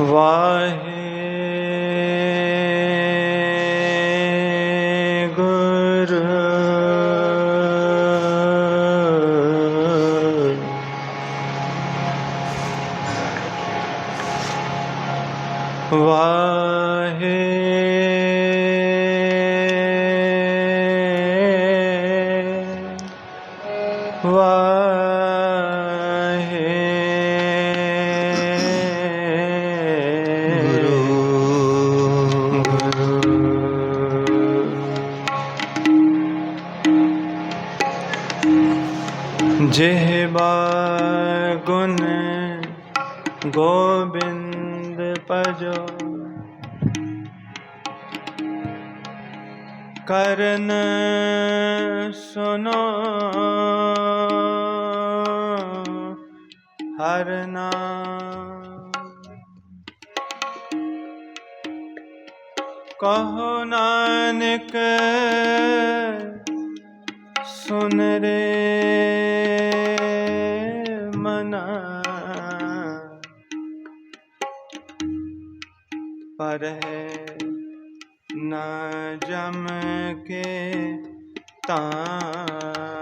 ਵਾਹਿਗੁਰੂ। ਵਾਹੇ ਵਾਹਿਗੁਰੂ ਜਿਹਬਾ ਗੁਣ ਗੋਬਿੰਦ ਭਜੋ ਕਰਨ ਸੁਨੋ ਹਰ ਨਾਮ। ਕਹੋ ਨਾਨਕ ਸੁਨ ਰੇ ਮਨਾ। ਪਰ ਹੈ ਨਾ ਜਮ ਕੇ ਤਾਮ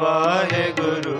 ਵਾਹਿਗੁਰੂ।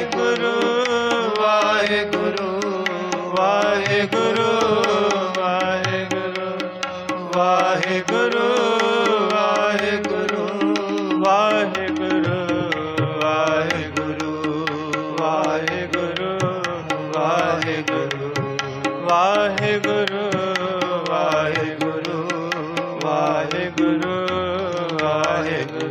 Amen.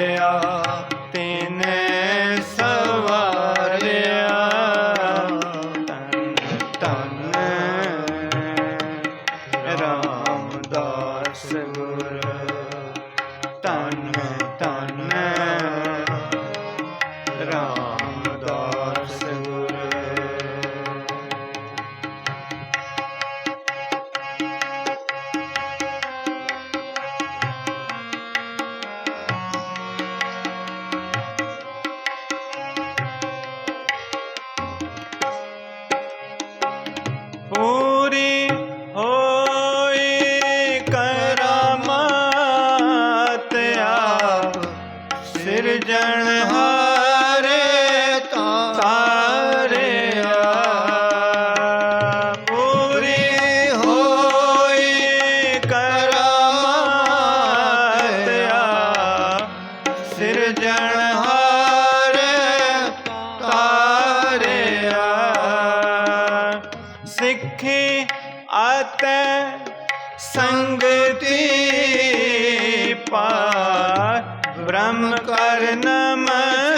ਕਰਮ ਕਰ ਨਮਸਕਾਰਿਆ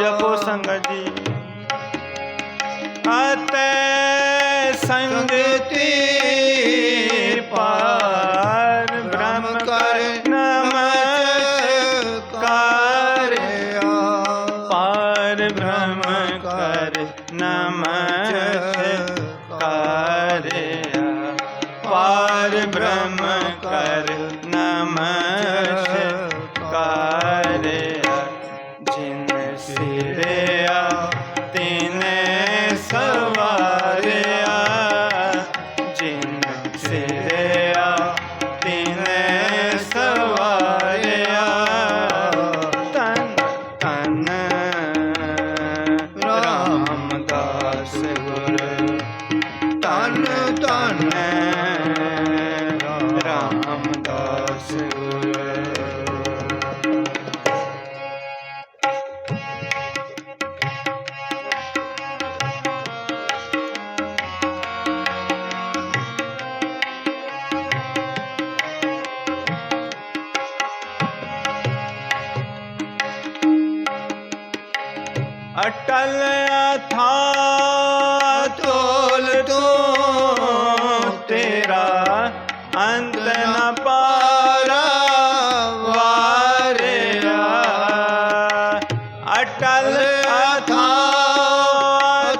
ਜਪੋ ਸੰਗਤ ਜੀ। ਅਤੈ ਸੰਗਤੀ ਪਾਰ ਬ੍ਰਹਮ ਕਰ ਨਮਸਕਾਰਿਆ ਪਾਰ ਬ੍ਰਹਮ ਕਰ ਨਮਸਕਾਰਿਆ ਪਾਰ ਬ੍ਰਹਮ ਕਰ I said. ਅਟਲ ਅਥਾ ਤੋਲ ਤੂੰ ਤੇਰਾ ਅੰਤ ਨ ਪਾਰਾ ਵਾਰਿਆ ਅਟਲ ਅਥਾ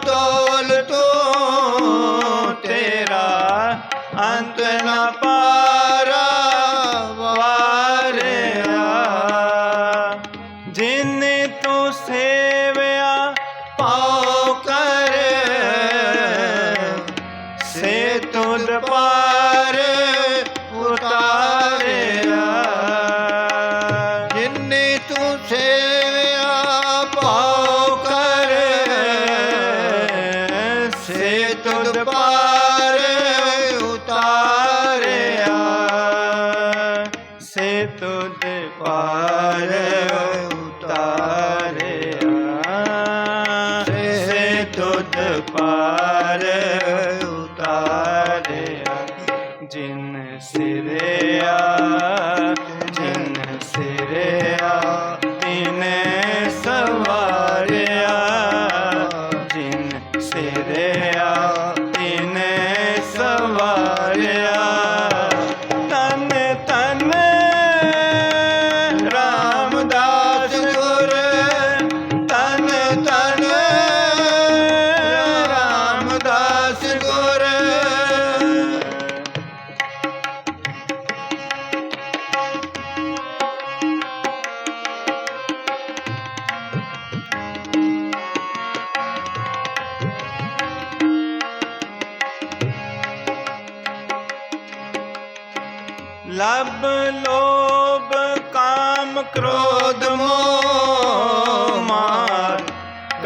ਤੋਲ ਤੂੰ ਤੇਰਾ ਅੰਤ ਨ ਪਾਰਾ ਤੁਧ ਪਾਰ ਉਤਾਰਿਆ। ਸੇ ਪਾਰ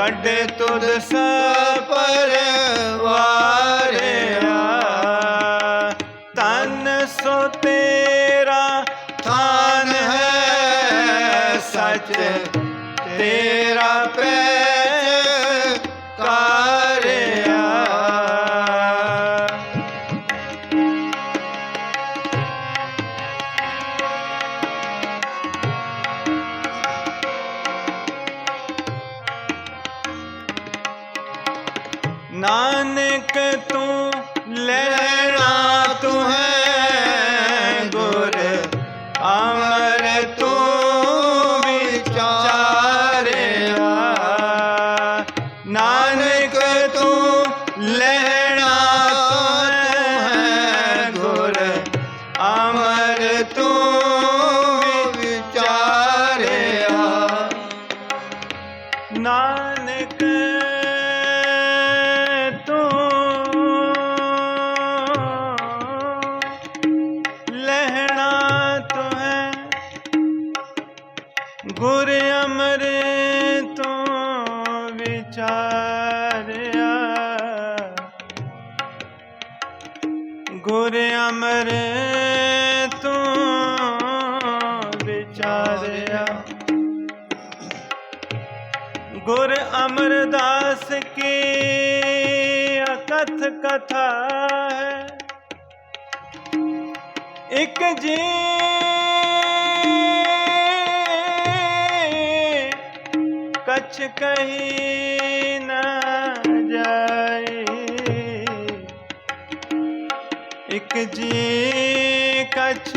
ਕੱਢ ਤੁਧ ਸਪਰੇ ਨਾਨਕ ਤੂੰ ਲੈ ਗੁਰ ਅਮਰ ਤੂੰ ਵਿਚਾਰਿਆ। ਗੁਰ ਅਮਰਦਾਸ ਕੀ ਅਕਥ ਕਥਾ ਹੈ। ਇੱਕ ਜੀ ਕਛ ਕਹੀ ਨਾ ਜਾ ਨਾਨਕ ਜੀ ਕਛ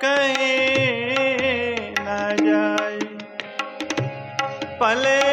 ਕਹੇ ਨਾ ਜਾਏ ਭਲੇ